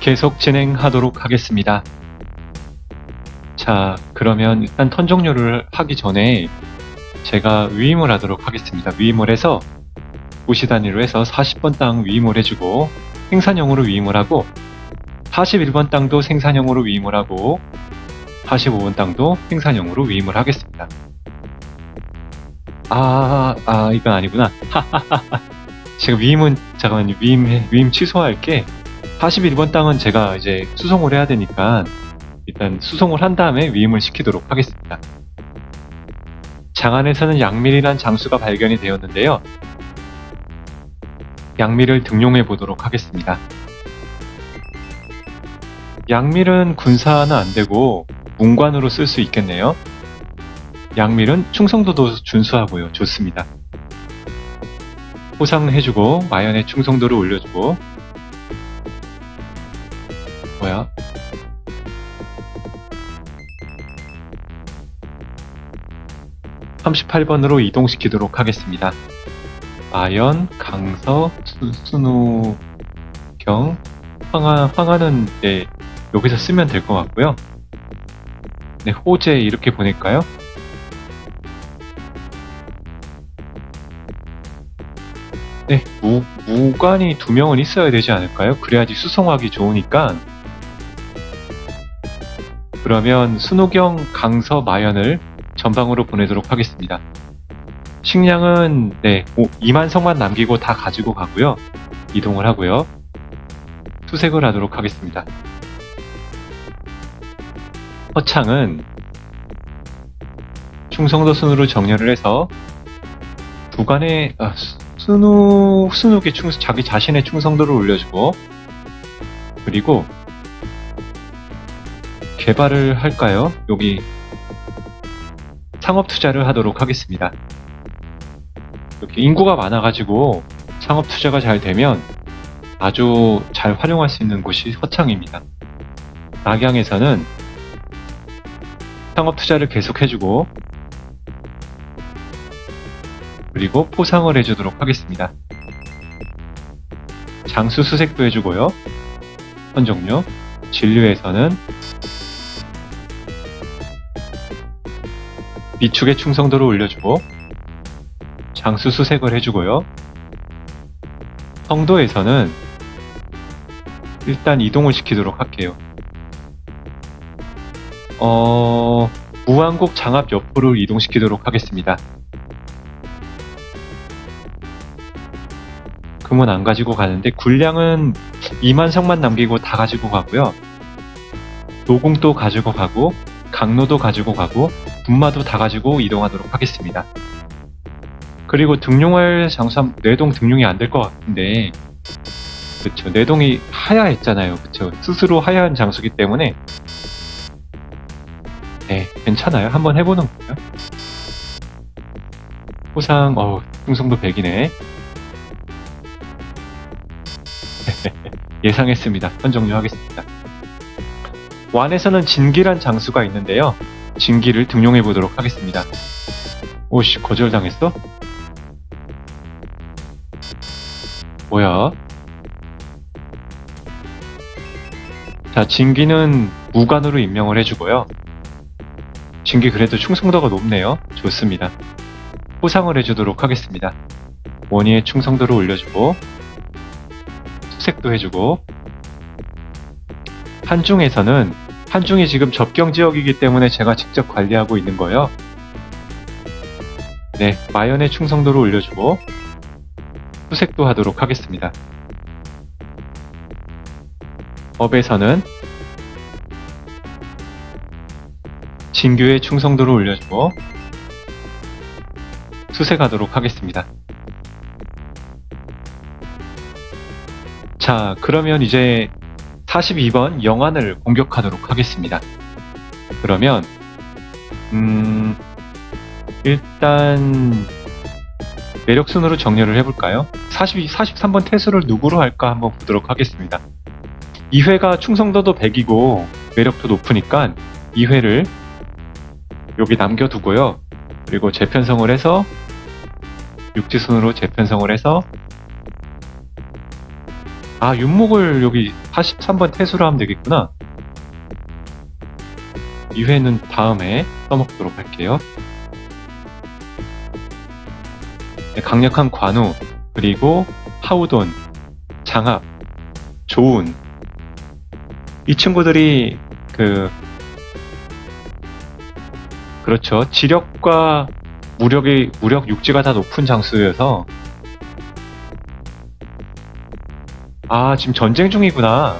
계속 진행하도록 하겠습니다. 자, 그러면 일단 턴 종료를 하기 전에 제가 위임을 하도록 하겠습니다. 위임을 해서 도시 단위로 해서 40번 땅 위임을 해주고 생산형으로 위임을 하고 41번 땅도 생산형으로 위임을 하고 45번 땅도 생산형으로 위임을 하겠습니다. 아, 아, 이건 아니구나. 제가 위임은, 잠깐만요. 위임, 위임 취소할게. 41번 땅은 제가 이제 수송을 해야 되니까 일단 수송을 한 다음에 위임을 시키도록 하겠습니다. 장안에서는 양밀이란 장수가 발견이 되었는데요. 양밀을 등용해 보도록 하겠습니다. 양밀은 군사는 안 되고 문관으로 쓸 수 있겠네요. 양밀은 충성도도 준수하고요. 좋습니다. 포상해주고 마연의 충성도를 올려주고 (38번으로) 이동시키도록 하겠습니다. 마연, 강서, 수, 순우 경, 황하, 황하는 네, 여기서 쓰면 될 것 같고요. 네, 호재 이렇게 보낼까요? 네, 무, 무관이 두 명은 있어야 되지 않을까요? 그래야지 수송하기 좋으니까. 그러면 순호경, 강서, 마연을 전방으로 보내도록 하겠습니다. 식량은 네, 2만 성만 남기고 다 가지고 가고요. 이동을 하고요. 투색을 하도록 하겠습니다. 허창은 충성도 순으로 정렬을 해서 두간의 아, 수- 순우 순욱의 충 자기 자신의 충성도를 올려주고 그리고 개발을 할까요? 여기 상업 투자를 하도록 하겠습니다. 이렇게 인구가 많아가지고 상업 투자가 잘 되면 아주 잘 활용할 수 있는 곳이 허창입니다. 낙양에서는 상업 투자를 계속 해주고 그리고 포상을 해주도록 하겠습니다. 장수 수색도 해주고요. 선종료 진료에서는 비축의 충성도를 올려주고 장수 수색을 해주고요. 성도에서는 일단 이동을 시키도록 할게요. 어, 무한국 장합 옆으로 이동시키도록 하겠습니다. 금은 안 가지고 가는데 군량은 2만 성만 남기고 다 가지고 가고요. 노공도 가지고 가고 강로도 가지고 가고 분마도 다 가지고 이동하도록 하겠습니다. 그리고 등용할 장수함 내동 등용이 안 될 것 같은데 그쵸. 내동이 하야했잖아요. 그쵸. 스스로 하야한 장수기 때문에. 네 괜찮아요. 한번 해보는 거예요. 호상 어 충성도 100이네. 예상했습니다. 선정료하겠습니다. 완에서는 진기란 장수가 있는데요 진기를 등용해 보도록 하겠습니다 오씨 거절당했어? 뭐야? 자, 진기는 무관으로 임명을 해주고요. 진기 그래도 충성도가 높네요. 좋습니다. 포상을 해주도록 하겠습니다. 원희의 충성도를 올려주고 수색도 해주고 한중에서는 한중이 지금 접경 지역이기 때문에 제가 직접 관리하고 있는 거예요. 네, 마연의 충성도를 올려주고 수색도 하도록 하겠습니다. 업에서는 진규의 충성도를 올려주고 수색하도록 하겠습니다. 자, 그러면 이제 42번 영안을 공격하도록 하겠습니다. 그러면 음 일단 매력 순으로 정렬을 해볼까요? 42, 43번 태수를 누구로 할까 한번 보도록 하겠습니다. 2회가 충성도도 100이고 매력도 높으니까 2회를 여기 남겨두고요. 그리고 재편성을 해서 육지순으로 재편성을 해서 아, 윤목을 여기 43번 태수로 하면 되겠구나. 2회는 다음에 써먹도록 할게요. 네, 강력한 관우, 그리고 하우돈, 장합, 조운. 이 친구들이 그, 그렇죠. 지력과 무력이, 무력 육지가 다 높은 장수여서 아, 지금 전쟁 중이구나.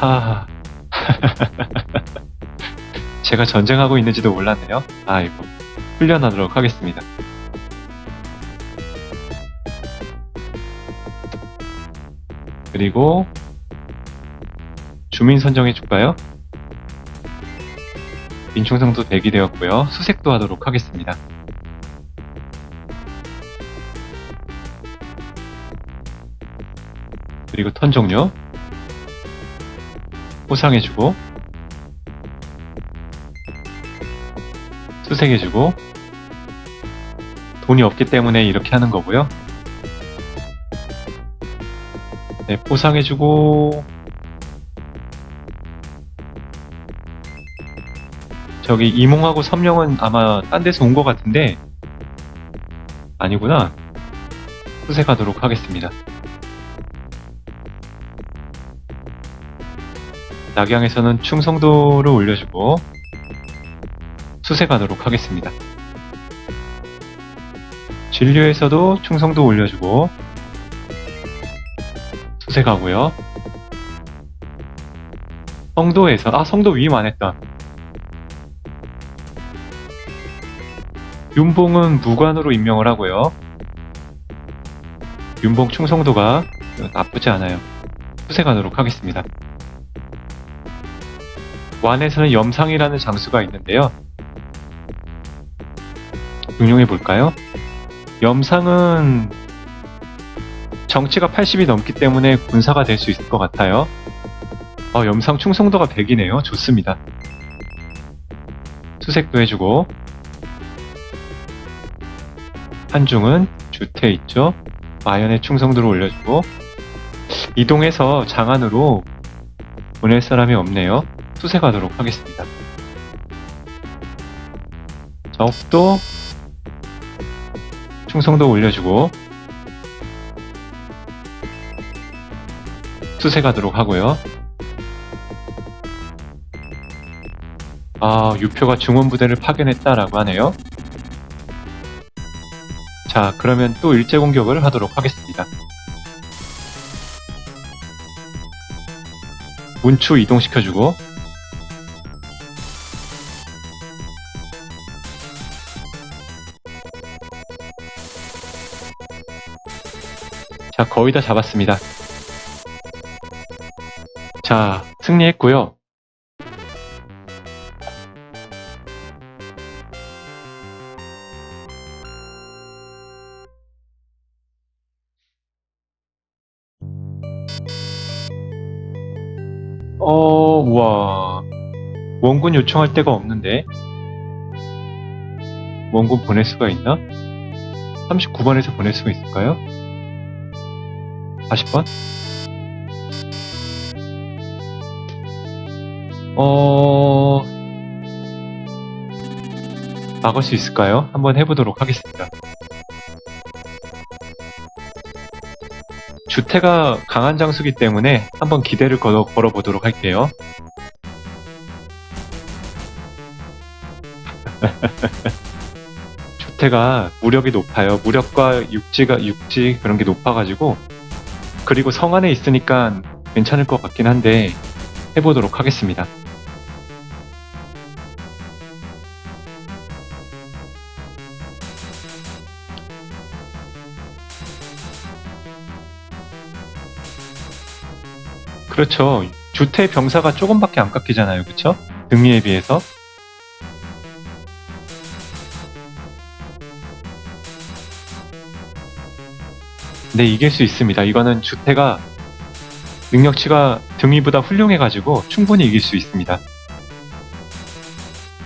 아. 제가 전쟁하고 있는지도 몰랐네요. 아이고. 훈련하도록 하겠습니다. 그리고 주민 선정해 줄까요? 민충성도 대기되었고요. 수색도 하도록 하겠습니다. 그리고 턴 종료 포상해주고 수색해주고 돈이 없기 때문에 이렇게 하는 거고요. 네, 포상해주고 저기 이몽하고 섬령은 아마 딴 데서 온 것 같은데 아니구나. 수색하도록 하겠습니다. 낙양에서는 충성도를 올려주고 수색하도록 하겠습니다. 진료에서도 충성도 올려주고 수색하고요. 성도에서 아 성도 안 했다. 윤봉은 무관으로 임명을 하고요. 윤봉 충성도가 나쁘지 않아요. 수색하도록 하겠습니다. 완에서는 염상이라는 장수가 있는데요. 응용해 볼까요? 염상은 정치가 80이 넘기 때문에 군사가 될 수 있을 것 같아요. 어, 염상 충성도가 100이네요. 좋습니다. 수색도 해주고 한중은 주태 있죠. 마연의 충성도를 올려주고 이동해서 장안으로 보낼 사람이 없네요. 수색하도록 하겠습니다. 적도 충성도 올려주고 수색하도록 하고요. 아, 유표가 중원부대를 파견했다라고 하네요. 자, 그러면 또 일제 공격을 하도록 하겠습니다. 문추 이동시켜주고 자, 거의 다 잡았습니다. 자, 승리했고요. 어, 우와. 원군 요청할 데가 없는데. 원군 보낼 수가 있나? 39번에서 보낼 수가 있을까요? 40번? 어... 막을 수 있을까요? 한번 해보도록 하겠습니다. 주태가 강한 장수기 때문에 한번 기대를 걸어, 걸어보도록 할게요. 주태가 무력이 높아요. 무력과 육지가 육지 그런 게 높아가지고 그리고 성 안에 있으니까 괜찮을 것 같긴 한데 해보도록 하겠습니다. 그렇죠. 주태 병사가 조금밖에 안 깎이잖아요. 그쵸? 등리에 비해서. 네, 이길 수 있습니다. 이거는 주태가 능력치가 등위보다 훌륭해가지고 충분히 이길 수 있습니다.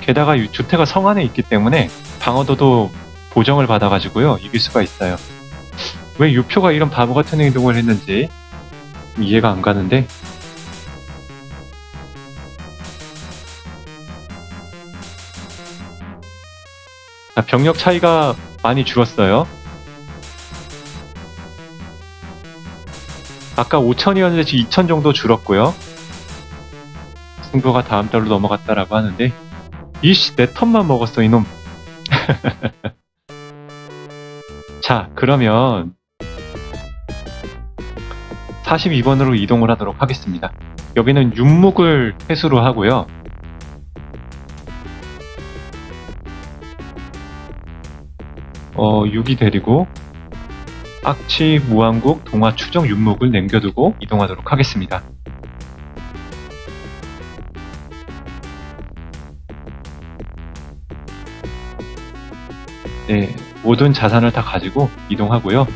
게다가 이 주태가 성 안에 있기 때문에 방어도도 보정을 받아가지고요. 이길 수가 있어요. 왜 유표가 이런 바보 같은 행동을 했는지 이해가 안 가는데 자, 병력 차이가 많이 줄었어요. 아까 5천이었는데 지금 2천 정도 줄었고요. 승부가 다음 달로 넘어갔다라고 하는데 이씨 내 턴만 먹었어 이놈. 자 그러면 42번으로 이동을 하도록 하겠습니다. 여기는 윤목을 회수로 하고요. 어, 6이 데리고 악취, 무한국, 동화, 추정, 윤목을 남겨두고 이동하도록 하겠습니다. 네, 모든 자산을 다 가지고 이동하고요.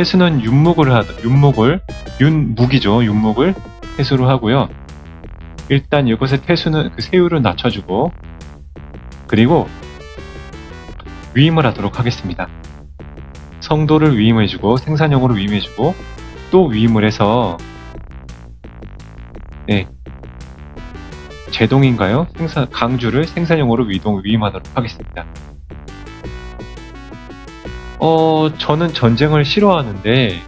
회수는 윤목을 하, 윤목을, 윤묵이죠. 윤목을 회수로 하고요. 일단 이것의 태수는 그 세율을 낮춰주고, 그리고 위임을 하도록 하겠습니다. 성도를 위임해주고 생산형으로 위임해주고 또 위임을 해서 네 제동인가요? 생산 강주를 생산형으로 위동 위임하도록 하겠습니다. 어 저는 전쟁을 싫어하는데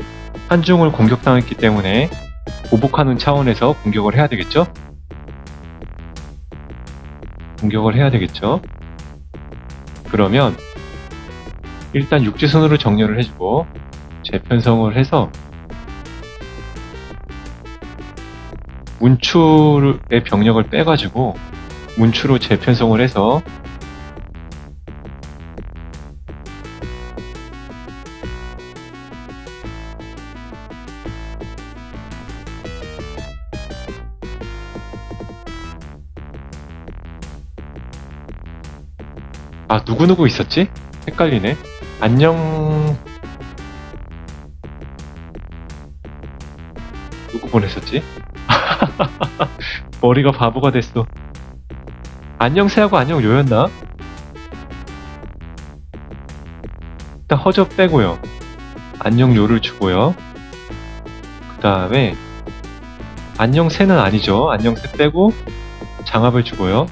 한중을 공격당했기 때문에 보복하는 차원에서 공격을 해야 되겠죠? 공격을 해야 되겠죠? 그러면 일단 육지선으로 정렬을 해주고 재편성을 해서 문출의 병력을 빼가지고 문추로 재편성을 해서 아 누구누구 있었지? 헷갈리네 안녕. 누구 보냈었지? 머리가 바보가 됐어. 안녕 새하고 안녕 요였나? 일단 허접 빼고요. 안녕 요를 주고요. 그 다음에 안녕 새는 아니죠. 안녕 새 빼고 장합을 주고요.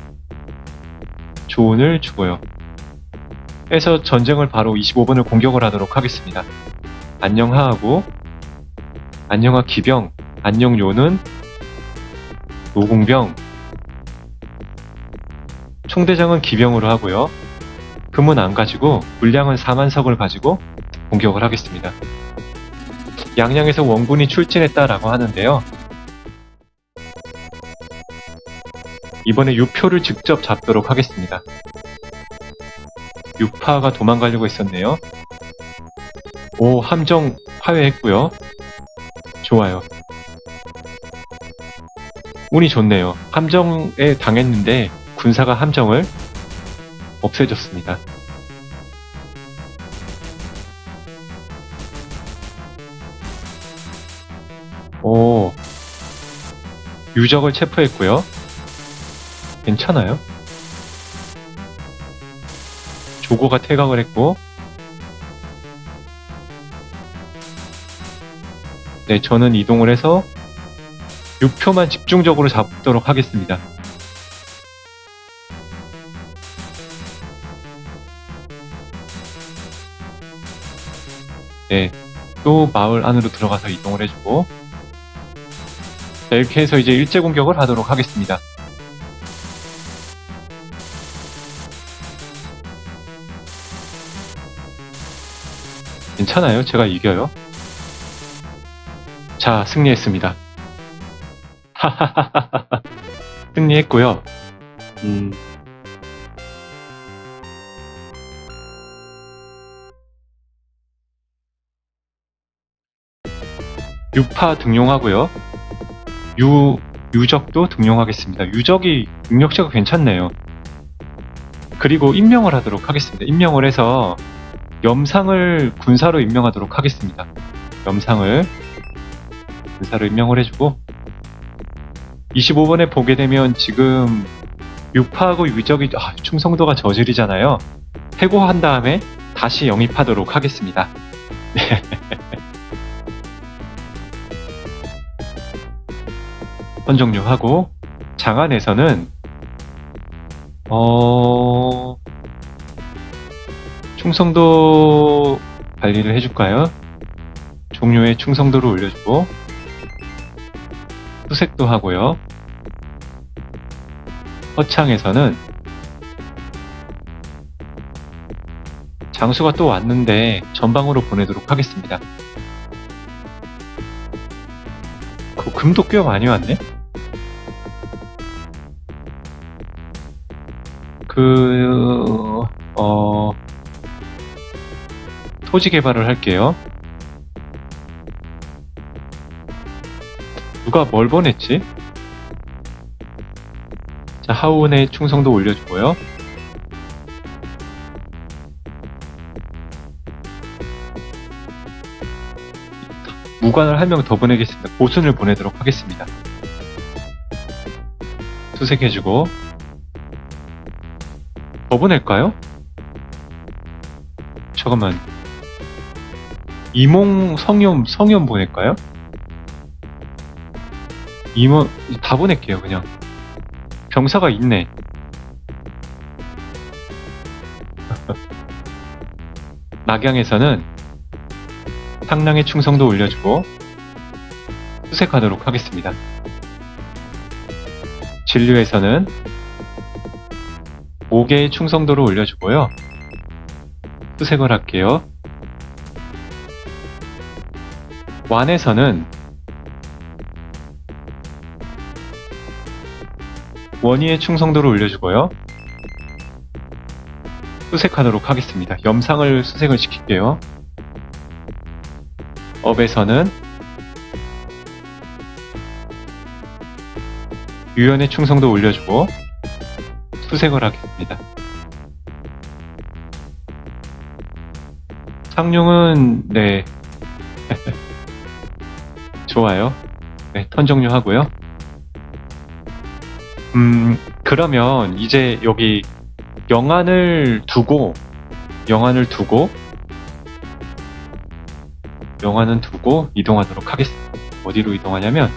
조은을 주고요 해서 전쟁을 바로 25번을 공격을 하도록 하겠습니다. 안녕하하고 안녕하 기병 안녕요는 노공병 총대장은 기병으로 하고요. 금은 안 가지고 물량은 4만석을 가지고 공격을 하겠습니다. 양양에서 원군이 출진했다라고 하는데요. 이번에 유표를 직접 잡도록 하겠습니다. 유파가 도망가려고 했었네요. 오, 함정 파괴했고요. 좋아요. 운이 좋네요. 함정에 당했는데 군사가 함정을 없애줬습니다. 오, 유적을 체포했고요. 괜찮아요? 조고가 퇴각을 했고. 네 저는 이동을 해서 6표만 집중적으로 잡도록 하겠습니다. 네 또 마을 안으로 들어가서 이동을 해주고 자, 이렇게 해서 이제 일제 공격을 하도록 하겠습니다 괜찮아요. 제가 이겨요. 자, 승리했습니다. 승리했고요. 음. 유파 등용하고요. 유 유적도 등용하겠습니다. 유적이 능력치가 괜찮네요. 그리고 임명을 하도록 하겠습니다. 임명을 해서 염상을 군사로 임명하도록 하겠습니다. 염상을 군사로 임명을 해주고 25번에 보게 되면 지금 육파하고 유적이 아, 충성도가 저질이잖아요. 해고한 다음에 다시 영입하도록 하겠습니다. 네. 선종류하고 장안에서는 어 충성도 관리를 해줄까요? 종료에 충성도를 올려주고 수색도 하고요. 허창에서는 장수가 또 왔는데 전방으로 보내도록 하겠습니다. 그 금도 꽤 많이 왔네? 그, 어, 토지 개발을 할게요. 누가 뭘 보냈지? 자, 하우은의 충성도 올려주고요. 무관을 한 명 더 보내겠습니다. 보순을 보내도록 하겠습니다. 수색해주고 더 보낼까요? 잠깐만 이몽 성염 성염 보낼까요? 이몽 다 보낼게요 그냥 병사가 있네 낙양에서는 상랑의 충성도 올려주고 수색하도록 하겠습니다. 진류에서는 5개의 충성도를 올려주고요. 수색을 할게요. 완에서는 원위의 충성도를 올려주고요. 수색하도록 하겠습니다. 염상을 수색을 시킬게요. 업에서는 유연의 충성도 올려주고 수색을 하겠습니다. 상용은 네 좋아요. 네, 턴 종료하고요. 음 그러면 이제 여기 영안을 두고 영안을 두고 영화는 두고 이동하도록 하겠습니다. 어디로 이동하냐면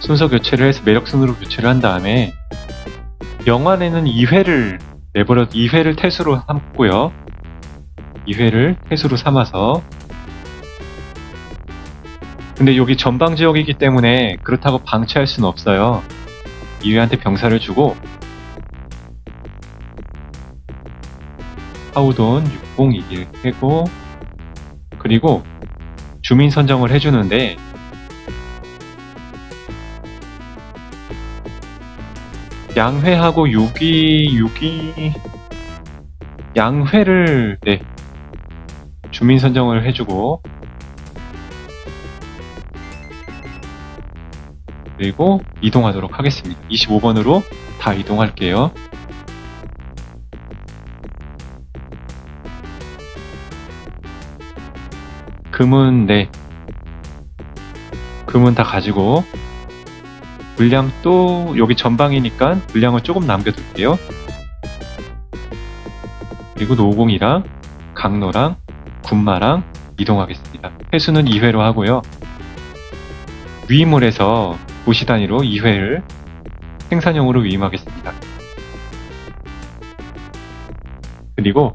순서 교체를 해서 매력 순으로 교체를 한 다음에 영안에는 2회를 내버려 2회를 태수로 삼고요. 2회를 태수로 삼아서 근데 여기 전방 지역이기 때문에 그렇다고 방치할 수는 없어요. 2회한테 병사를 주고 하우돈 6021 해고 그리고 주민 선정을 해주는데 양회하고 유기 유기 양회를 네 주민 선정을 해주고 그리고 이동하도록 하겠습니다. 25번으로 다 이동할게요. 금은 네 금은 다 가지고 물량 또 여기 전방이니까 물량을 조금 남겨둘게요 그리고 노공이랑 강로랑 군마랑 이동하겠습니다 회수는 2회로 하고요 위임을 해서 도시 단위로 2회를 생산형으로 위임하겠습니다 그리고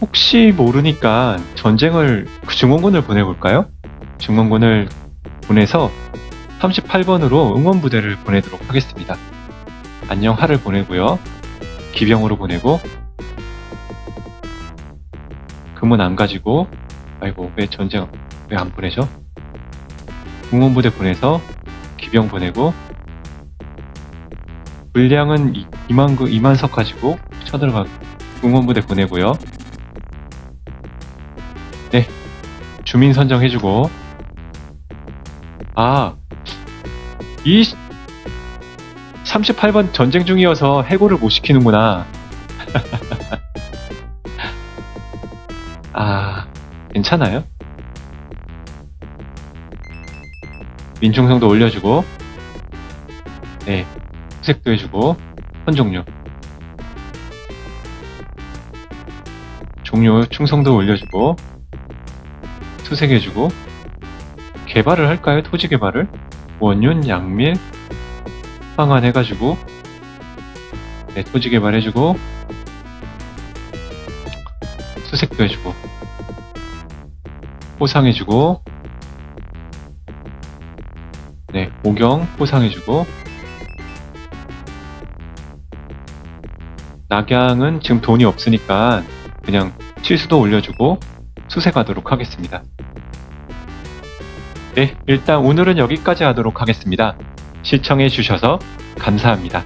혹시 모르니까 전쟁을 중원군을 보내볼까요? 중원군을 보내서 38번으로 응원부대를 보내도록 하겠습니다. 안녕 하를 보내고요. 기병으로 보내고 금은 안 가지고 아이고 왜 전쟁 왜 안 보내죠? 응원부대 보내서 기병 보내고 물량은 2만 그 2만석 가지고 쳐들어가 응원부대 보내고요. 네. 주민 선정해주고. 아, 이 38번 전쟁 중이어서 해고를 못 시키는구나. 아, 괜찮아요? 민중성도 올려주고, 네, 수색도 해주고, 선 종료. 종료 충성도 올려주고, 수색해주고 개발을 할까요? 토지 개발을? 원윤, 양밀, 황한 해가지고 네, 토지 개발해주고 수색도 해주고 포상해주고 오경 포상해주고 낙양은 지금 돈이 없으니까 그냥 취수도 올려주고 수색하도록 하겠습니다. 네, 일단 오늘은 여기까지 하도록 하겠습니다. 시청해 주셔서 감사합니다.